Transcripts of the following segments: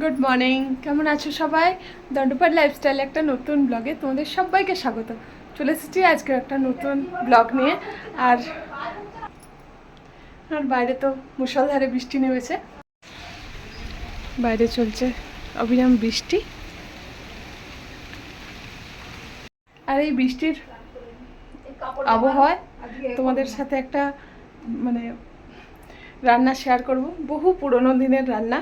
Good morning কেমন আছো সবাই? দণ্ডপাট লাইফস্টাইল একটা নতুন ব্লগে তোমাদের সবাইকে স্বাগত। চলে এসেছি আজকে একটা নতুন ব্লগ নিয়ে। আর আর বাইরে তো মুষলধারে বৃষ্টি নেমেছে। বাইরে চলছে অবিরাম বৃষ্টি। আর এই বৃষ্টির আবহাওয়ায় তোমাদের সাথে একটা মানে রান্না শেয়ার করব। বহু পুরনো দিনের রান্না।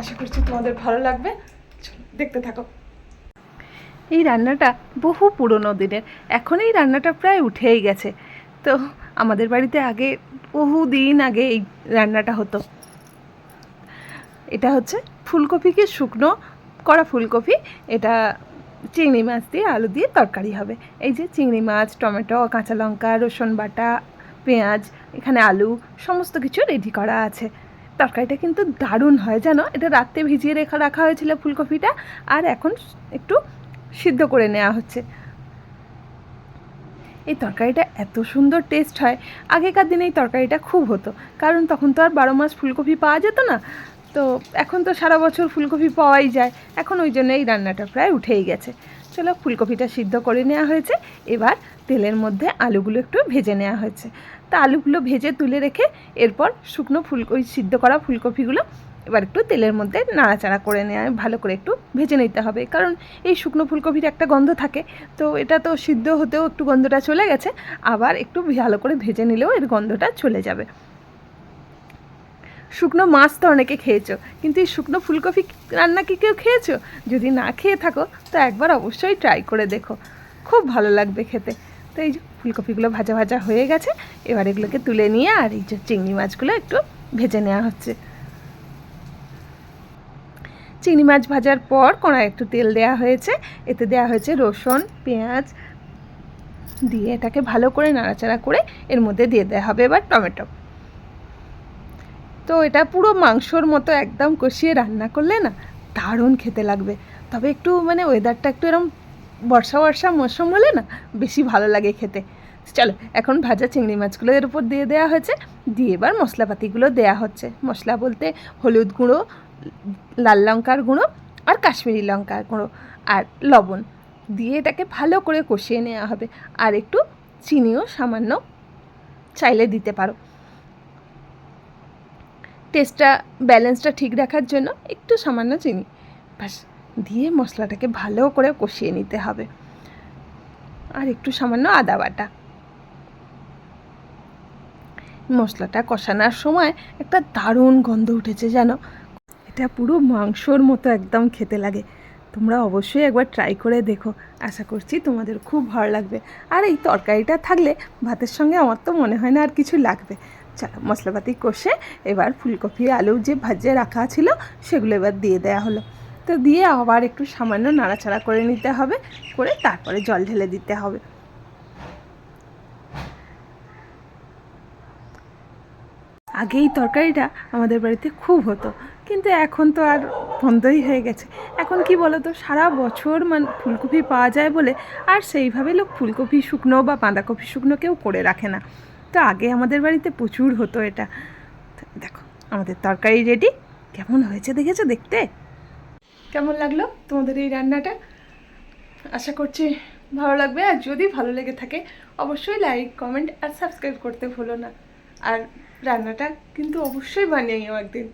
আশা করছি তোমাদের ভালো লাগবে। দেখতে থাকো। এই রান্নাটা বহু পুরনো দিনের। এখন এই রান্নাটা প্রায় উঠেই গেছে। তো আমাদের বাড়িতে আগে বহু দিন আগে এই রান্নাটা হতো। এটা হচ্ছে ফুলকপিকে শুকনো? করা ফুলকপি। এটা চিংড়ি মাছ দিয়ে আলু দিয়ে তরকারি হবে। এই যে চিংড়ি মাছ, টমেটো, কাঁচা লঙ্কা, রসুন বাটা, পেঁয়াজ, এখানে আলু, সমস্ত কিছু রেডি করা আছে। তরকারিটা কিন্তু দারুণ হয়, জানো? এটা রাত্রে ভিজিয়ে রেখা রাখা হয়েছিল ফুলকপিটা, আর এখন একটু সিদ্ধ করে নেওয়া হচ্ছে। এই তরকারিটা এত সুন্দর টেস্ট হয়। আগেকার দিনে এই তরকারিটা খুব হতো, কারণ তখন তো আর বারো মাস ফুলকপি পাওয়া যেত না। তো এখন তো সারা বছর ফুলকপি পাওয়াই যায়, এখন ওই জন্য এই রান্নাটা প্রায় উঠেই গেছে। চলো ফুলকপিটা সিদ্ধ করে নেওয়া হয়েছে। এবার তেলের মধ্যে আলুগুলো একটু ভেজে নেওয়া হয়েছে। তা আলুগুলো ভেজে তুলে রেখে এরপর শুকনো ফুল ওই সিদ্ধ করা ফুলকপিগুলো এবার একটু তেলের মধ্যে নাড়াচাড়া করে নেওয়া, ভালো করে একটু ভেজে নিতে হবে। কারণ এই শুকনো ফুলকপির একটা গন্ধ থাকে। তো এটা তো সিদ্ধ হতেও একটু গন্ধটা চলে গেছে। আবার একটু ভালো করে ভেজে নিলেও এর গন্ধটা চলে যাবে। শুকনো মাছ তো অনেকে খেয়েছো, কিন্তু এই শুকনো ফুলকপি রান্না কি কেউ খেয়েছো? যদি না খেয়ে থাকো, তো একবার অবশ্যই ট্রাই করে দেখো। খুব ভালো লাগবে খেতে। তো এই যে ফুলকপিগুলো ভাজা ভাজা হয়ে গেছে, এবার এগুলোকে তুলে নিয়ে আর এই যে চিংড়ি মাছগুলো একটু ভেজে নেওয়া হচ্ছে। চিংড়ি মাছ ভাজার পর কড়ায় একটু তেল দেওয়া হয়েছে। এতে দেওয়া হয়েছে রসুন, পেঁয়াজ, দিয়ে এটাকে ভালো করে নাড়াচাড়া করে এর মধ্যে দিয়ে দেওয়া হবে এবার টমেটো। তো এটা পুরো মাংসর মতো একদম কষিয়ে রান্না করলে না দারুণ খেতে লাগবে। তবে একটু মানে ওয়েদারটা একটু এরম বর্ষা বর্ষা মৌসুম হলে না বেশি ভালো লাগে খেতে। চলো, এখন ভাজা চিংড়ি মাছগুলো এর উপর দিয়ে দেওয়া হয়েছে। দিয়ে এবার মশলাপাতিগুলো দেওয়া হচ্ছে। মশলা বলতে হলুদ গুঁড়ো, লাল লঙ্কার গুঁড়ো আর কাশ্মীরি লঙ্কার গুঁড়ো আর লবণ। দিয়ে এটাকে ভালো করে কষিয়ে নেওয়া হবে। আর একটু চিনিও সামান্য চাইলে দিতে পারো। টেস্টটা ব্যালেন্সটা ঠিক রাখার জন্য একটু সামান্য চিনি। ব্যাস, দিয়ে মশলাটাকে ভালো করে কষিয়ে নিতে হবে। আর একটু সামান্য আদা বাটা। মশলাটা কষানোর সময় একটা দারুণ গন্ধ উঠেছে যেন এটা পুরো মাংসর মতো একদম খেতে লাগে। তোমরা অবশ্যই একবার ট্রাই করে দেখো। আশা করছি তোমাদের খুব ভালো লাগবে। আর এই তরকারিটা থাকলে ভাতের সঙ্গে আমার তো মনে হয় না আর কিছু লাগবে। চলো মশলাপাতি কষে এবার ফুলকপি, আলু যে ভাজে রাখা ছিল সেগুলো এবার দিয়ে দেওয়া হলো। তো দিয়ে আবার একটু সামান্য নাড়াচাড়া করে নিতে হবে, করে তারপরে জল ঢেলে দিতে হবে। আগে এই তরকারিটা আমাদের বাড়িতে খুব হতো, কিন্তু এখন তো আর বন্ধই হয়ে গেছে। এখন কি বলো তো সারা বছর মান, ফুলকপি পাওয়া যায় বলে আর সেইভাবে লোক ফুলকপি শুকনো বা বাঁধাকপি শুকনো কেউ করে রাখে না। তো আগে আমাদের বাড়িতে প্রচুর হতো এটা। দেখো, আমাদের তরকারি রেডি কেমন হয়েছে দেখেছ দেখতে? কেমন লাগল তোমাদের এই রান্নাটা? আশা করছি ভালো লাগবে, আর যদি ভালো লেগে থাকে, অবশ্যই লাইক কমেন্ট আর সাবস্ক্রাইব করতে ভুলো না। আর রান্নাটা কিন্তু অবশ্যই বানিয়েও একদিন।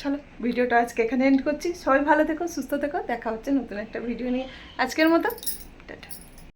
চলো, ভিডিওটা আজকে এখানে এন্ড করছি। সবাই ভালো থেকো, সুস্থ থেকো। দেখা হচ্ছে নতুন একটা ভিডিও নিয়ে। আজকের মতো